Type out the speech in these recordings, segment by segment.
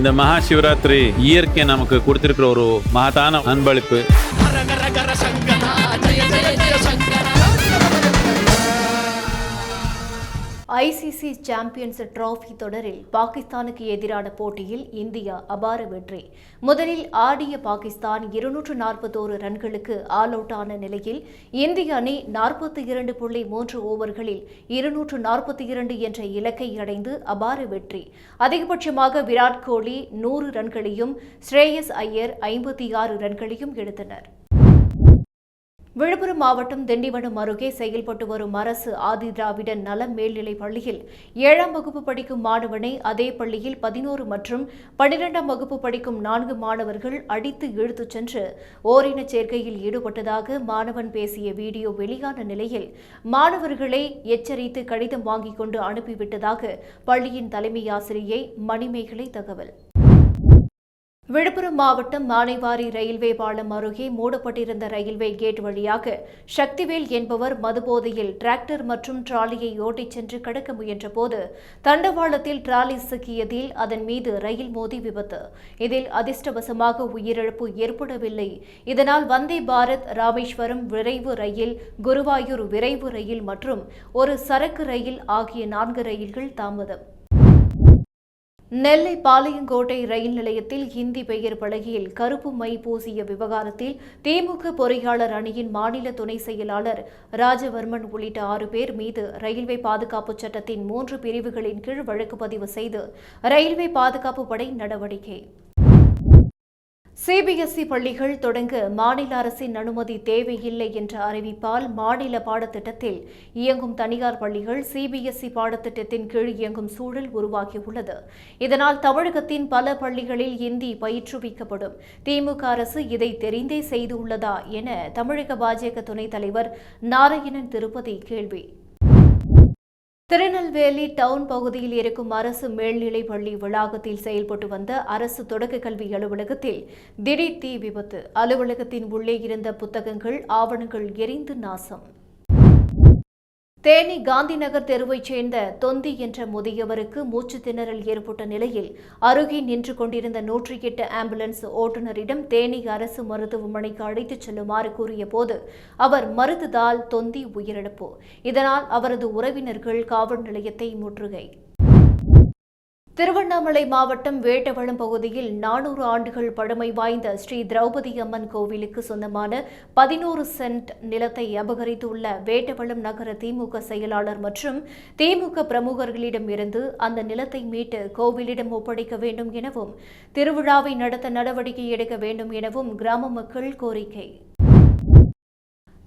இந்த மகா சிவராத்திரி இயற்கை நமக்கு கொடுத்திருக்கிற ஒரு மகத்தான அன்பளிப்பு. ஐசிசி சாம்பியன்ஸ் டிராஃபி தொடரில் பாகிஸ்தானுக்கு எதிரான போட்டியில் இந்தியா அபார வெற்றி. முதலில் ஆடிய பாகிஸ்தான் இருநூற்று நாற்பத்தோரு ரன்களுக்கு ஆல் அவுட் ஆன நிலையில் இந்திய அணி நாற்பத்தி இரண்டு புள்ளி மூன்று ஓவர்களில் இருநூற்று நாற்பத்தி இரண்டு என்ற இலக்கை அடைந்து அபார வெற்றி. அதிகபட்சமாக விராட் கோலி நூறு ரன்களையும் ஸ்ரேயஸ் ஐயர் ஐம்பத்தி ஆறு ரன்களையும் எடுத்தனர். விழுப்புரம் மாவட்டம் திண்டிவனம் அருகே செயல்பட்டு வரும் அரசு ஆதிதிராவிட நல மேல்நிலைப் பள்ளியில் ஏழாம் வகுப்பு படிக்கும் மாணவனை அதே பள்ளியில் பதினோரு மற்றும் பனிரெண்டாம் வகுப்பு படிக்கும் நான்கு மாணவர்கள் அடித்து இழுத்துச் சென்று ஓரினச் சேர்க்கையில் ஈடுபட்டதாக மாணவன் பேசிய வீடியோ வெளியான நிலையில் மாணவர்களை எச்சரித்து கடிதம் வாங்கிக் கொண்டு அனுப்பிவிட்டதாக பள்ளியின் தலைமை ஆசிரியை மணிமேகலை தகவல். விழுப்புரம் மாவட்டம் மானைவாரி ரயில்வே பாலம் அருகே மூடப்பட்டிருந்த ரயில்வே கேட் வழியாக சக்திவேல் என்பவர் மதுபோதையில் டிராக்டர் மற்றும் டிராலியை ஓட்டிச் சென்று கடக்க முயன்றபோது தண்டவாளத்தில் டிராலி சிக்கியதில் அதன் மீது ரயில் மோதி விபத்து. இதில் அதிர்ஷ்டவசமாக உயிரிழப்பு ஏற்படவில்லை. இதனால் வந்தே பாரத் ராமேஸ்வரம் விரைவு ரயில் குருவாயூர் விரைவு ரயில் மற்றும் ஒரு சரக்கு ரயில் ஆகிய நான்கு ரயில்கள் தாமதம். நெல்லை பாளையங்கோட்டை ரயில் நிலையத்தில் ஹிந்தி பெயர் பலகையில் கருப்பு மை பூசிய விவகாரத்தில் திமுக பொறியாளர் அணியின் மாநில துணை செயலாளர் ராஜவர்மன் உள்ளிட்ட ஆறு பேர் மீது ரயில்வே பாதுகாப்பு சட்டத்தின் மூன்று பிரிவுகளின் கீழ் வழக்கு பதிவு செய்து ரயில்வே பாதுகாப்பு படை நடவடிக்கை சிபிஎஸ்இ பள்ளிகள் தொடங்க மாநில அரசின் அனுமதி தேவையில்லை என்ற அறிவிப்பால் மாநில பாடத்திட்டத்தில் இயங்கும் தனியார் பள்ளிகள் சிபிஎஸ்இ பாடத்திட்டத்தின் கீழ் இயங்கும் சூழல் உருவாகியுள்ளது. இதனால் தமிழகத்தின் பல பள்ளிகளில் இந்தி பயிற்றுவிக்கப்படும். திமுக அரசு இதை தெரிந்தே செய்துள்ளதா என தமிழக பாஜக துணைத் தலைவர் நாராயணன் திருப்பதி கேள்வி. திருநெல்வேலி டவுன் பகுதியில் இருக்கும் அரசு மேல்நிலைப் பள்ளி வளாகத்தில் செயல்பட்டு வந்த அரசு தொடக்க கல்வி அலுவலகத்தில் திடீர் தீ விபத்து. அலுவலகத்தின் உள்ளே இருந்த புத்தகங்கள் ஆவணங்கள் எரிந்து நாசம். தேனி காந்திநகர் தெருவைச் சேர்ந்த தொந்தி என்ற முதியவருக்கு மூச்சு திணறல் ஏற்பட்ட நிலையில் அருகே நின்று கொண்டிருந்த நூற்றி எட்டு ஆம்புலன்ஸ் ஓட்டுநரிடம் தேனி அரசு மருத்துவமனைக்கு அழைத்துச் செல்லுமாறு கூறியபோது அவர் மறுத்ததால் தொந்தி உயிரிழப்பு. இதனால் அவரது உறவினர்கள் காவல் நிலையத்தை முற்றுகை. திருவண்ணாமலை மாவட்டம் வேட்டவளம் பகுதியில் நானூறு ஆண்டுகள் பழமை வாய்ந்த ஸ்ரீ திரௌபதி அம்மன் கோவிலுக்கு சொந்தமான பதினோரு சென்ட் நிலத்தை அபகரித்துள்ள வேட்டவளம் நகர திமுக செயலாளர் மற்றும் திமுக பிரமுகர்களிடம் இருந்து அந்த நிலத்தை மீட்டு கோவிலிடம் ஒப்படைக்க வேண்டும் எனவும் திருவிழாவை நடத்த நடவடிக்கை எடுக்க வேண்டும் எனவும் கிராம மக்கள் கோரிக்கை.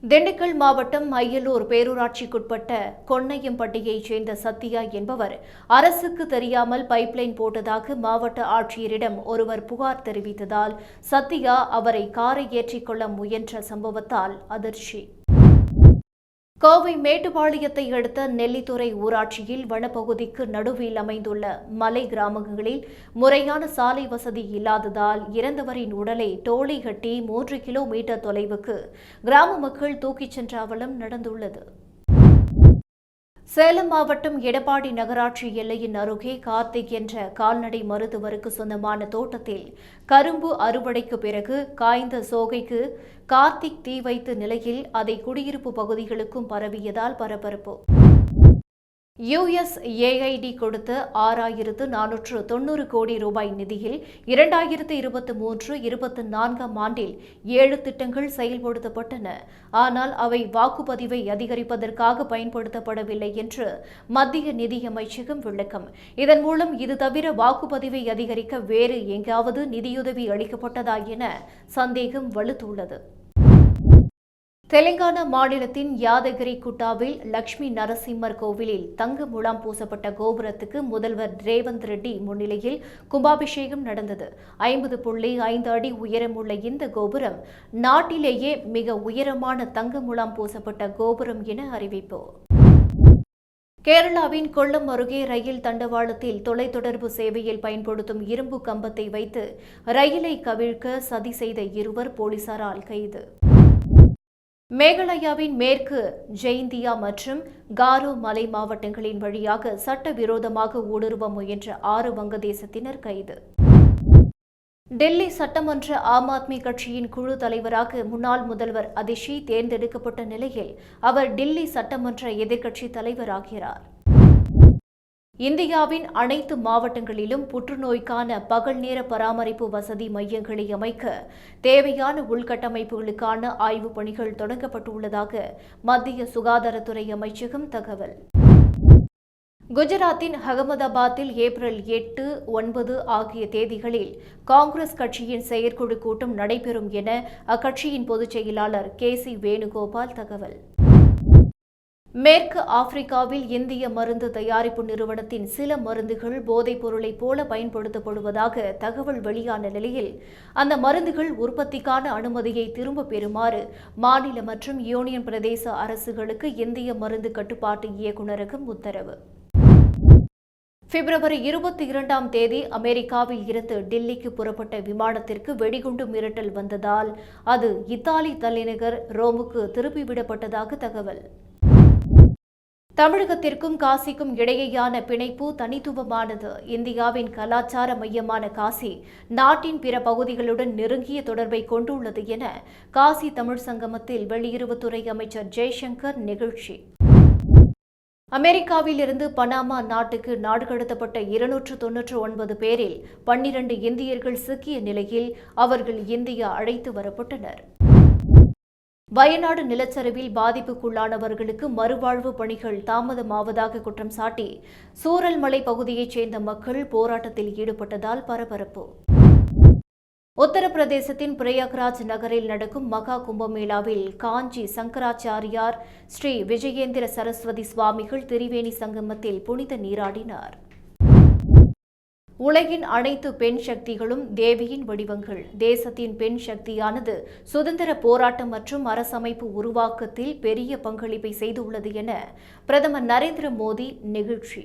திண்டுக்கல் மாவட்டம் அய்யலூர் பேரூராட்சிக்குட்பட்ட கொன்னையம்பட்டியைச் சேர்ந்த சத்யா என்பவர் அரசுக்கு தெரியாமல் பைப்லைன் போட்டதாக மாவட்ட ஆட்சியரிடம் ஒருவர் புகார் தெரிவித்ததால் சத்யா அவரை காரை ஏற்றிக்கொள்ள முயன்ற சம்பவத்தால் அதிர்ச்சி. கோவை மேட்டுப்பாளையத்தை அடுத்த நெல்லித்துறை ஊராட்சியில் வனப்பகுதிக்கு நடுவில் அமைந்துள்ள மலை கிராமங்களில் முறையான சாலை வசதி இல்லாததால் இறந்தவரின் உடலை டோலி கட்டி மூன்று கிலோமீட்டர் தொலைவுக்கு கிராம மக்கள் தூக்கிச் சென்ற அவலம் நடந்துள்ளது. சேலம் மாவட்டம் எடப்பாடி நகராட்சி எல்லையின் அருகே கார்த்திக் என்ற கால்நடை மருத்துவருக்கு சொந்தமான தோட்டத்தில் கரும்பு அறுவடைக்கு பிறகு காய்ந்த சோகைக்கு கார்த்திக் தீ வைத்த நிலையில் அதை குடியிருப்பு பகுதிகளுக்கும் பரவியதால் பரபரப்பு. யுஎஸ்ஏஐடி கொடுத்த ஆறாயிரத்து நானூற்று தொண்ணூறு கோடி ரூபாய் நிதியில் இரண்டாயிரத்து இருபத்தி மூன்று இருபத்தி நான்காம் ஆண்டில் ஏழு திட்டங்கள் செயல்படுத்தப்பட்டன. ஆனால் அவை வாக்குப்பதிவை அதிகரிப்பதற்காக பயன்படுத்தப்படவில்லை என்று மத்திய நிதியமைச்சகம் விளக்கம். இதன் மூலம் இது தவிர வாக்குப்பதிவை அதிகரிக்க வேறு எங்காவது நிதியுதவி அளிக்கப்பட்டதா என சந்தேகம் வலுத்துள்ளது. தெலுங்கானா மாநிலத்தின் யாதகிரி குட்டாவில் லட்சுமி நரசிம்மர் கோவிலில் தங்க முலாம் பூசப்பட்ட கோபுரத்துக்கு முதல்வர் ரேவந்த் ரெட்டி முன்னிலையில் கும்பாபிஷேகம் நடந்தது. ஐம்பது புள்ளி ஐந்து அடி உயரமுள்ள இந்த கோபுரம் நாட்டிலேயே மிக உயரமான தங்க முலாம் பூசப்பட்ட கோபுரம் என அறிவிப்பு. கேரளாவின் கொல்லம் அருகே ரயில் தண்டவாளத்தில் தொலைத்தொடர்பு சேவையில் பயன்படுத்தும் இரும்பு கம்பத்தை வைத்து ரயிலை கவிழ்க்க சதி செய்த இருவர் போலீசாரால் கைது. மேகாலயாவின் மேற்கு ஜெயந்தியா மற்றும் காரோ மலை மாவட்டங்களின் வழியாக சட்டவிரோதமாக ஊடுருவ முயன்ற ஆறு வங்கதேசத்தினர் கைது. டெல்லி சட்டமன்ற ஆம் ஆத்மி கட்சியின் குழு தலைவராக முன்னாள் முதல்வர் அதிஷி தேர்ந்தெடுக்கப்பட்ட நிலையில் அவர் டெல்லி சட்டமன்ற எதிர்க்கட்சி தலைவராகிறார். இந்தியாவின் அனைத்து மாவட்டங்களிலும் புற்றுநோய்க்கான பகல் நேர பராமரிப்பு வசதி மையங்களை அமைக்க தேவையான உள்கட்டமைப்புகளுக்கான ஆய்வுப் பணிகள் தொடங்கப்பட்டுள்ளதாக மத்திய சுகாதாரத்துறை அமைச்சகம் தகவல். குஜராத்தின் அகமதாபாத்தில் ஏப்ரல் எட்டு ஒன்பது ஆகிய தேதிகளில் காங்கிரஸ் கட்சியின் செயற்குழு கூட்டம் நடைபெறும் என அக்கட்சியின் பொதுச் செயலாளர் கே சி வேணுகோபால் தகவல். மேற்கு ஆப்பிரிக்காவில் இந்திய மருந்து தயாரிப்பு நிறுவனத்தின் சில மருந்துகள் போதைப் பொருளைப் போல பயன்படுத்தப்படுவதாக தகவல் வெளியான நிலையில் அந்த மருந்துகள் உற்பத்திக்கான அனுமதியை திரும்பப் பெறுமாறு மாநில மற்றும் யூனியன் பிரதேச அரசுகளுக்கு இந்திய மருந்து கட்டுப்பாட்டு இயக்குநரகம் உத்தரவு. பிப்ரவரி இருபத்தி இரண்டாம் தேதி அமெரிக்காவில் இருந்து டெல்லிக்கு புறப்பட்ட விமானத்திற்கு வெடிகுண்டு மிரட்டல் வந்ததால் அது இத்தாலி தலைநகர் ரோமுக்கு திருப்பிவிடப்பட்டதாக தகவல். தமிழகத்திற்கும் காசிக்கும் இடையேயான பிணைப்பு தனித்துவமானது. இந்தியாவின் கலாச்சார மையமான காசி நாட்டின் பிற பகுதிகளுடன் நெருங்கிய தொடர்பை கொண்டுள்ளது என காசி தமிழ் சங்கமத்தில் வெளியுறவுத்துறை அமைச்சர் ஜெய்சங்கர் நிகழ்ச்சி. அமெரிக்காவிலிருந்து பனாமா நாட்டுக்கு நாடு கடத்தப்பட்ட இருநூற்று தொன்னூற்று ஒன்பது பேரில் பன்னிரண்டு இந்தியர்கள் சிக்கிய நிலையில் அவர்கள் இந்தியா அழைத்து வரப்பட்டனர். வயநாடு நிலச்சரிவில் பாதிப்புக்குள்ளானவர்களுக்கு மறுவாழ்வு பணிகள் தாமதமாவதாக குற்றம் சாட்டி சூரல்மலை பகுதியைச் சேர்ந்த மக்கள் போராட்டத்தில் ஈடுபட்டதால் பரபரப்பு. உத்தரப்பிரதேசத்தின் பிரயாக்ராஜ் நகரில் நடக்கும் மகா கும்பமேளாவில் காஞ்சி சங்கராச்சாரியார் ஸ்ரீ விஜயேந்திர சரஸ்வதி சுவாமிகள் திரிவேணி சங்கமத்தில் புனித நீராடினார். உலகின் அனைத்து பெண் சக்திகளும் தேவியின் வடிவங்கள். தேசத்தின் பெண் சக்தியானது சுதந்திர போராட்டம் மற்றும் அரசமைப்பு உருவாக்கத்தில் பெரிய பங்களிப்பை செய்துள்ளது என பிரதமர் நரேந்திர மோடி நெகிழ்ச்சி.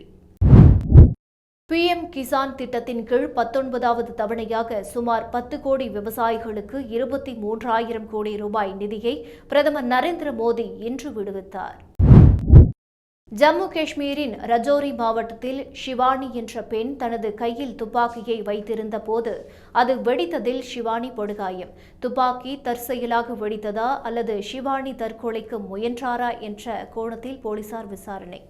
பிஎம் கிசான் திட்டத்தின் கீழ் பத்தொன்பதாவது தவணையாக சுமார் பத்து கோடி விவசாயிகளுக்கு இருபத்தி மூன்றாயிரம் கோடி ரூபாய் நிதியை பிரதமர் நரேந்திர மோடி இன்று விடுவித்தார். ஜம்மு காஷ்மீரின் ரஜோரி மாவட்டத்தில் ஷிவானி என்ற பெண் தனது கையில் துப்பாக்கியை வைத்திருந்த போது அது வெடித்ததில் ஷிவானி படுகாயம். துப்பாக்கி தற்செயலாக வெடித்ததா அல்லது ஷிவானி தற்கொலைக்கு முயன்றாரா என்ற கோணத்தில் போலீசார் விசாரணை.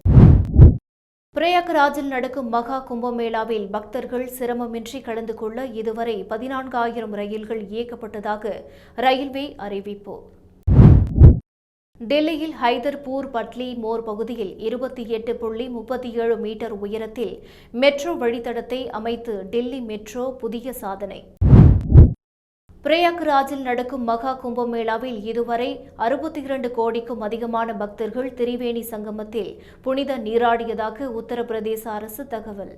பிரயாக்ராஜில் நடக்கும் மகா கும்பமேளாவில் பக்தர்கள் சிரமமின்றி கலந்து கொள்ள இதுவரை பதினான்காயிரம் ரயில்கள் இயக்கப்பட்டதாக ரயில்வே அறிவிப்பு. டெல்லியில் ஹைதர்பூர் பட்லி மோர் பகுதியில் இருபத்தி எட்டு புள்ளி முப்பத்தி ஏழு மீட்டர் உயரத்தில் மெட்ரோ வழித்தடத்தை அமைத்து டெல்லி மெட்ரோ புதிய சாதனை. பிரயாக்ராஜில் நடக்கும் மகா கும்பமேளாவில் இதுவரை அறுபத்தி இரண்டு கோடிக்கும் அதிகமான பக்தர்கள் திரிவேணி சங்கமத்தில் புனித நீராடியதாக உத்தரப்பிரதேச அரசு தகவல்.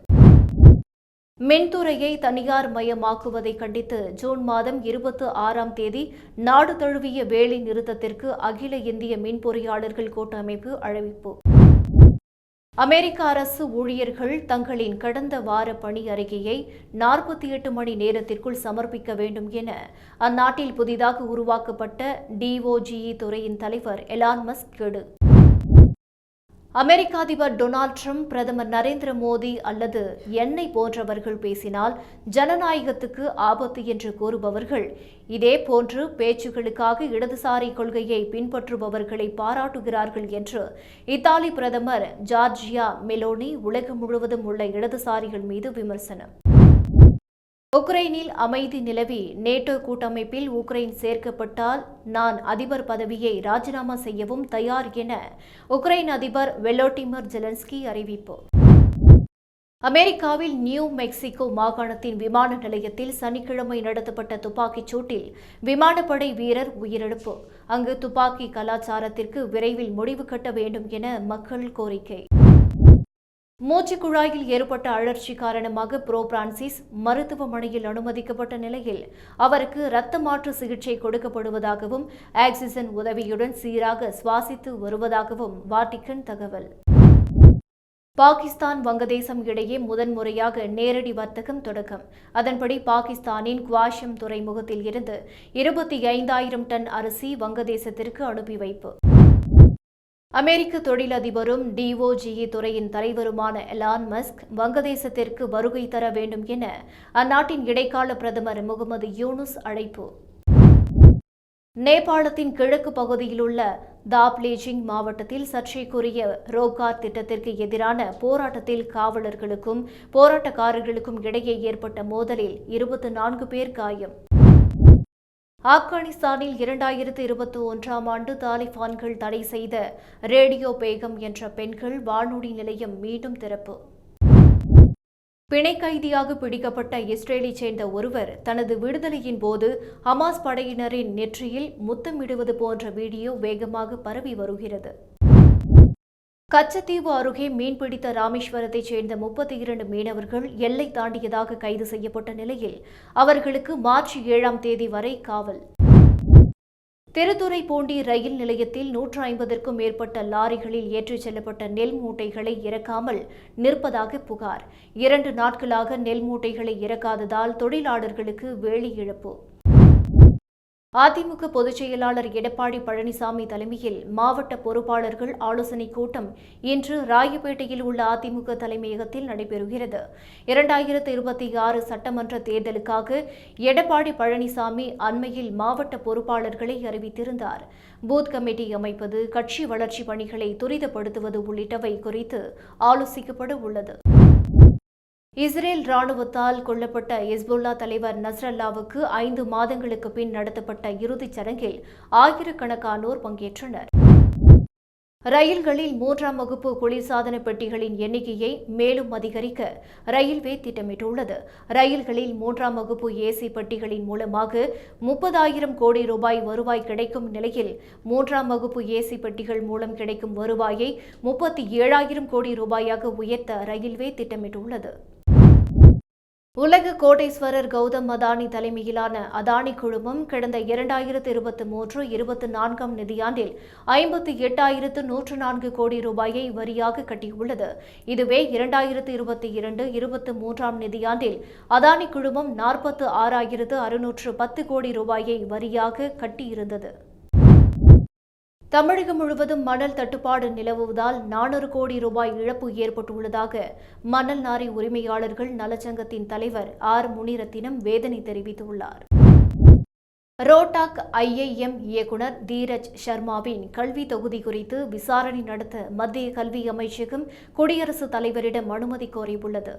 மின்துறையை தனியார் மயமாக்குவதை கண்டித்து ஜூன் மாதம் இருபத்தி ஆறாம் தேதி நாடு தழுவிய வேலை நிறுத்தத்திற்கு அகில இந்திய மின் பொறியாளர்கள் கூட்டமைப்பு அழைப்பு. அமெரிக்க அரசு ஊழியர்கள் தங்களின் கடந்த வார பணி அறிக்கையை நாற்பத்தி எட்டு மணி நேரத்திற்குள் சமர்ப்பிக்க வேண்டும் என அந்நாட்டில் புதிதாக உருவாக்கப்பட்ட டிஓஜிஇ துறையின் தலைவர் எலான் மஸ்க் கெடு. அமெரிக்க அதிபர் டொனால்ட் ட்ரம்ப் பிரதமர் நரேந்திர மோடி அல்லது என்னை போன்றவர்கள் பேசினால் ஜனநாயகத்துக்கு ஆபத்து என்று கூறுபவர்கள். இதே போன்று பேச்சுகளுக்காக இடதுசாரி கொள்கையை பின்பற்றுபவர்களை பாராட்டுகிறார்கள் என்று இத்தாலி பிரதமர் ஜார்ஜியா மெலோனி உலகம் முழுவதும் உள்ள இடதுசாரிகள் மீது விமர்சனம். உக்ரைனில் அமைதி நிலவி நேட்டோ கூட்டமைப்பில் உக்ரைன் சேர்க்கப்பட்டால் நான் அதிபர் பதவியை ராஜினாமா செய்யவும் தயார் என உக்ரைன் அதிபர் வெலோடிமர் ஜெலன்ஸ்கி அறிவிப்பு. அமெரிக்காவில் நியூ மெக்சிகோ மாகாணத்தின் விமான நிலையத்தில் சனிக்கிழமை நடத்தப்பட்ட துப்பாக்கிச் சூட்டில் விமானப்படை வீரர் உயிரிழப்பு. அங்கு துப்பாக்கி கலாச்சாரத்திற்கு விரைவில் முடிவு கட்ட வேண்டும் என மக்கள் கோரிக்கை. மூச்சுக்குழாயில் ஏற்பட்ட அழற்சி காரணமாக புரோ பிரான்சிஸ் மருத்துவமனையில் அனுமதிக்கப்பட்ட நிலையில் அவருக்கு இரத்த மாற்று சிகிச்சை கொடுக்கப்படுவதாகவும் ஆக்சிஜன் உதவியுடன் சீராக சுவாசித்து வருவதாகவும் வாட்டிக்கன் தகவல். பாகிஸ்தான் வங்கதேசம் இடையே முதன்முறையாக நேரடி வர்த்தகம் தொடக்கம். அதன்படி பாகிஸ்தானின் குவாஷம் துறைமுகத்தில் இருந்து இருபத்தி ஐந்தாயிரம் டன் அரிசி வங்கதேசத்திற்கு அனுப்பி வைப்பு. அமெரிக்க தொழிலதிபரும் டிஓஜிஇ துறையின் தலைவருமான எலான் மஸ்க் வங்கதேசத்திற்கு வருகை தர வேண்டும் என அந்நாட்டின் இடைக்கால பிரதமர் முகமது யூனுஸ் அழைப்பு. நேபாளத்தின் கிழக்கு பகுதியிலுள்ள தாப்லேஜிங் மாவட்டத்தில் சர்ச்சைக்குரிய ரோகார் திட்டத்திற்கு எதிரான போராட்டத்தில் காவலர்களுக்கும் போராட்டக்காரர்களுக்கும் இடையே ஏற்பட்ட மோதலில் இருபத்தி நான்கு பேர் காயம். ஆப்கானிஸ்தானில் இரண்டாயிரத்து இருபத்தி ஒன்றாம் ஆண்டு தாலிபான்கள் தடை செய்த ரேடியோ பேகம் என்ற பெண்கள் வானொலி நிலையம் மீண்டும் திறப்பு. பிணை கைதியாக பிடிக்கப்பட்ட இஸ்ரேலைச் சேர்ந்த ஒருவர் தனது விடுதலையின் போது ஹமாஸ் படையினரின் நெற்றியில் முத்தமிடுவது போன்ற வீடியோ வேகமாக பரவி வருகிறது. கச்சத்தீவு அருகே மீன்பிடித்த ராமேஸ்வரத்தைச் சேர்ந்த முப்பத்தி இரண்டு மீனவர்கள் எல்லை தாண்டியதாக கைது செய்யப்பட்ட நிலையில் அவர்களுக்கு மார்ச் ஏழாம் தேதி வரை காவல். திருத்துறைப்பூண்டி ரயில் நிலையத்தில் நூற்று ஐம்பதற்கும் மேற்பட்ட லாரிகளில் ஏற்றிச் செல்லப்பட்ட நெல் மூட்டைகளை இறக்காமல் நிற்பதாக புகார். இரண்டு நாட்களாக நெல் மூட்டைகளை இறக்காததால் தொழிலாளர்களுக்கு வேலை இழப்பு. அதிமுக பொதுச் செயலாளர் எடப்பாடி பழனிசாமி தலைமையில் மாவட்ட பொறுப்பாளர்கள் ஆலோசனைக் கூட்டம் இன்று ராயப்பேட்டையில் உள்ள அதிமுக தலைமையகத்தில் நடைபெறுகிறது. இரண்டாயிரத்து இருபத்தி ஆறு சட்டமன்ற தேர்தலுக்காக எடப்பாடி பழனிசாமி அண்மையில் மாவட்ட பொறுப்பாளர்களை அறிவித்திருந்தார். பூத் கமிட்டி அமைப்பது கட்சி வளர்ச்சி பணிகளை துரிதப்படுத்துவது உள்ளிட்டவை குறித்து ஆலோசிக்கப்பட உள்ளது. இஸ்ரேல் ராணுவத்தால் கொல்லப்பட்ட இஸ்புல்லா தலைவர் நஸ்ரல்லாவுக்கு ஐந்து மாதங்களுக்கு பின் நடத்தப்பட்ட இறுதிச் சடங்கில் ஆயிரக்கணக்கானோர் பங்கேற்றனர். ரயில்களில் மூன்றாம் வகுப்பு குளிர்சாதன பெட்டிகளின் எண்ணிக்கையை மேலும் அதிகரிக்க ரயில்வே திட்டமிட்டுள்ளது. ரயில்களில் மூன்றாம் வகுப்பு ஏசி பெட்டிகளின் மூலமாக முப்பதாயிரம் கோடி ரூபாய் வருவாய் கிடைக்கும் நிலையில் மூன்றாம் வகுப்பு ஏசி பெட்டிகள் மூலம் கிடைக்கும் வருவாயை முப்பத்தி ஏழாயிரம் கோடி ரூபாயாக உயர்த்த ரயில்வே திட்டமிட்டுள்ளது. உலக கோடீஸ்வரர் கௌதம் அதானி தலைமையிலான அதானி குழுமம் கடந்த இரண்டாயிரத்து இருபத்தி மூன்று இருபத்தி நான்காம் நிதியாண்டில் ஐம்பத்தி எட்டாயிரத்து நூற்று நான்கு கோடி ரூபாயை வரியாக கட்டியுள்ளது. இதுவே இரண்டாயிரத்து இருபத்தி இரண்டு இருபத்தி மூன்றாம் நிதியாண்டில் அதானி குழுமம் நாற்பத்து ஆறாயிரத்து அறுநூற்று பத்து கோடி ரூபாயை வரியாக கட்டியிருந்தது. தமிழகம் முழுவதும் மணல் தட்டுப்பாடு நிலவுவதால் நானூறு கோடி ரூபாய் இழப்பு ஏற்பட்டுள்ளதாக மணல் நாரி உரிமையாளர்கள் நலச்சங்கத்தின் தலைவர் ஆர் முனிரத்தினம் வேதனை தெரிவித்துள்ளார். ரோட்டாக் ஐஐஎம் இயக்குனர் தீரஜ் சர்மாவின் கல்வி தொகுதி குறித்து விசாரணை நடத்த மத்திய கல்வி அமைச்சகம் குடியரசுத் தலைவரிடம் அனுமதி கோரியுள்ளது.